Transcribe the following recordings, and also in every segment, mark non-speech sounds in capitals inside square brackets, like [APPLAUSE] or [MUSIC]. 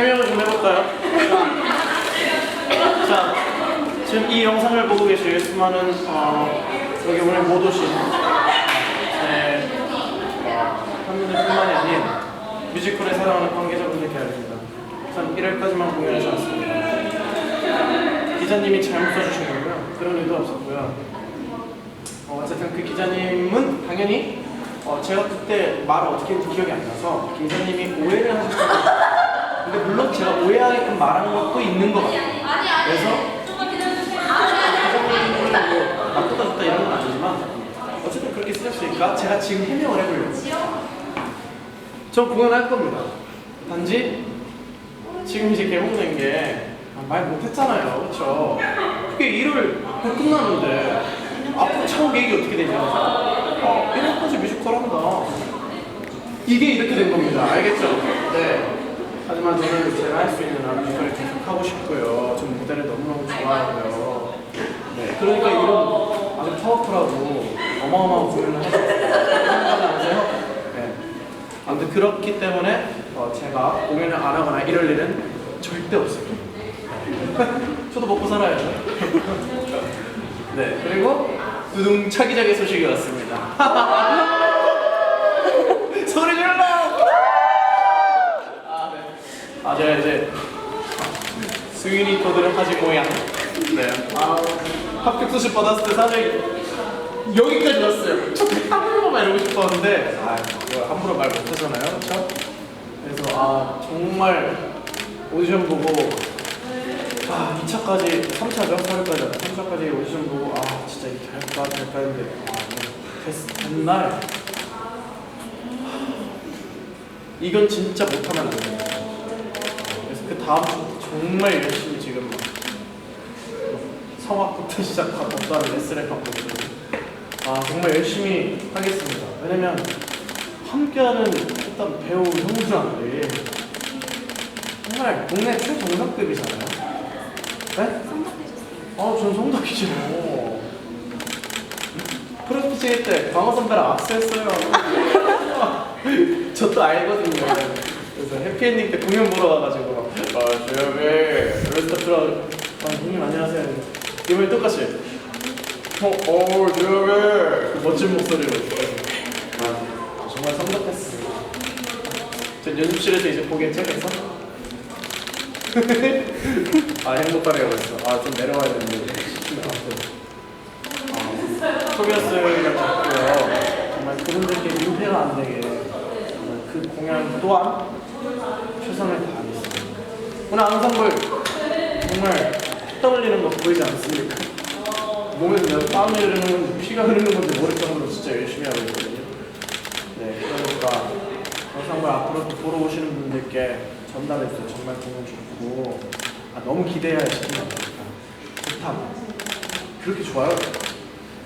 해명을 좀 해볼까요? 자, 자, 지금 이 영상을 보고 계실 수많은 어, 여기 오늘 못 오신 제 어, 팬분들뿐만이 아닌 뮤지컬을 사랑하는 관계자분들께 알립니다. 전 1월까지만 공연하지 않습니다. 기자님이 잘못 써주신 거고요. 그런 의도 없었고요. 어, 어쨌든 그 기자님은 당연히 어, 제가 그때 말을 어떻게 했는지 기억이 안 나서 기자님이 오해를 하셨던 것 같아요. 근데 물론 제가 오해하게끔 말한 것도 있는 것 같아요. 그래서 뭐 나쁘다 좋다 이런 건 아니지만 어쨌든 그렇게 쓰셨으니까 제가 지금 해명을 해보려고 저 공연할 겁니다. 단지 지금 이제 개봉된 게 말 못했잖아요, 그렇죠? 그게 1월 끝나는데 앞으로 차후 계획이 어떻게 되냐? 어, 1월까지 뮤지컬 한다. 이게 이렇게 된 겁니다. 알겠죠? 네. 하지만 저는 제가 할 수 있는 한 뮤지컬을 계속 하고 싶고요. 전 무대를 너무너무 좋아하고요. 네. 그러니까 이런 아주 파워풀하고 어마어마한. 생각하지 않으세요? 네. 아무튼 그렇기 때문에 어, 제가 공연을 안 하거나 이럴 일은 절대 없습니다. [LAUGHS] 저도 먹고 살아요. 네, 그리고 두둥 차기작의 소식이 왔습니다. [LAUGHS] 소리 질러! 아, 네. 아, 제가 이제 스위니 토드를 하지 모양. 네. 아, 합격 소식 받았을 때 사실 여기까지 왔어요. 저한 번만 이러고 싶었는데, 아, 이거 함부로 말 못하잖아요, 그렇죠? 그래서 아 정말 오디션 보고 아 2차까지 3차죠? 4일까지 3차까지 오디션 보고 아 진짜 이게 될까 될까 했는데 아 됐, 됐날 이건 진짜 못하면 안 돼요 그래서 그 다음 주 정말 열심히 지금 성악부터 [LAUGHS] 시작하고 또한 레슨을 받고 있거든요 아 정말 열심히 하겠습니다 왜냐면 함께하는 일단 배우 형들한테 정말 국내 최정상급이잖아요. 네? 아, 전 성덕이죠. 프로스피치 때 광호 선배랑 악수했어요. [LAUGHS] 저또 알거든요. 그래서 해피엔딩 때 공연 보러 와가지고 아, 주엽이 레스터트라 아, 형님 안녕하세요. 이번에 똑같이 어, 어, 주엽이 그 멋진 목소리로 아, 정말 성덕했습니다. 전 연습실에서 이제 보기 시작했어. [LAUGHS] 아 행복하네요 그랬어. 아좀 내려와야 되는데. 아, 토비아스가 좋고요. 정말 그분들께 민폐가 안 되게 정말 그 공연 또한 최선을 다하겠습니다. 오늘 앙상블 정말 땀 흘리는 거 보이지 않습니까? 몸에서 내가 땀이 흐르는 피가 흐르는 건지 모를 정도로 진짜 열심히 하고 있거든요. 네, 그러니까 영상을 앞으로도 보러 오시는 분들께 전달해서 정말 공연 좋고 아, 너무 기대해야 시키는 거니까 좋다. 그렇게 좋아요?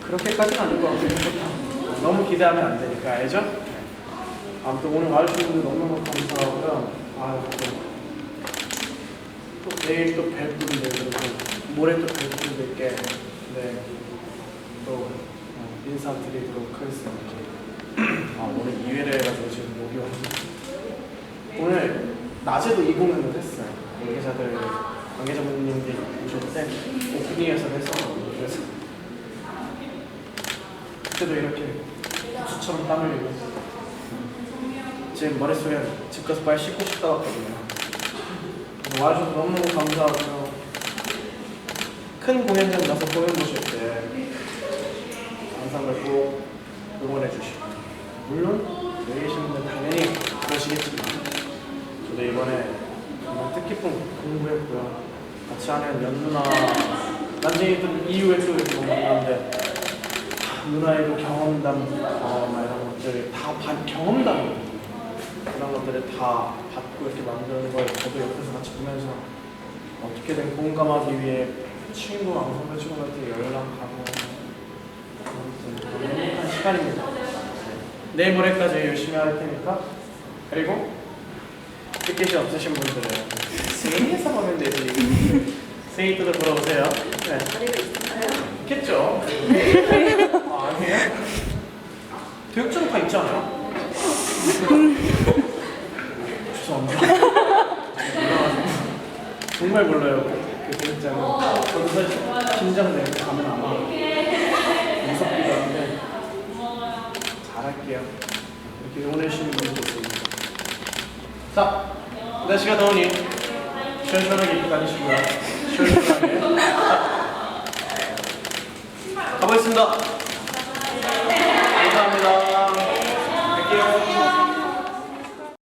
그렇게까지는 아닌 것 같고 좋다. 너무 기대하면 안 되니까 알죠? 네. 아무튼 오늘 와주신 분들 너무너무 감사하고요. 아, 또, 또 내일 또 뵐 분들 모레 또 뵐 분들께 네, 또 어, 인사드리도록 하겠습니다. 아, 오늘 2회를 해가지고 지금 목이 왔는데 오늘 낮에도 이 공연을 했어요. 관계자들, 관계자분님들이 오실 때 오프닝에서 했었거든요. 그래서 그때도 이렇게 수처럼 땀 흘리고 지금 머릿속에 집 가서 빨리 씻고 싶다. 그래서 와주셔서 너무너무 감사하고요. 큰 공연장 가서 공연 보실 때 영상을 꼭 응원해 주시고 물론 여기 계신 분들 당연히 그러시겠지만 저도 이번에 정말 뜻깊은 공부했고요. 같이 하는 연누나 난쟁이들 이후에 또 이렇게 다 누나의 그 경험담 어, 막 이런 것들 다 반, 경험담. 그런 것들을 다 받고 이렇게 만드는 걸 저도 옆에서 같이 보면서 어떻게든 공감하기 위해 친구, 앙상블 친구한테 연락하고 너무 행복한 시간입니다. 내일 모레까지 열심히 할 테니까 그리고 티켓이 없으신 분들은 세이에서 보면 되지 세이트도 보러 오세요 네. 있겠죠? 아, 아니에요? 교육청 다 있지 않아요? [LAUGHS] 죄송합니다. [LAUGHS] 정말 몰라요. 그 진짜는 저도 사실 긴장돼요. 가면 아마 무섭기도 한데 잘할게요. 이렇게 응원해주시는 분들도 있습니다. 자, 날씨가 더우니 시원시원하게 입고 다니시고요. 시원시원하게. 자, 가보겠습니다.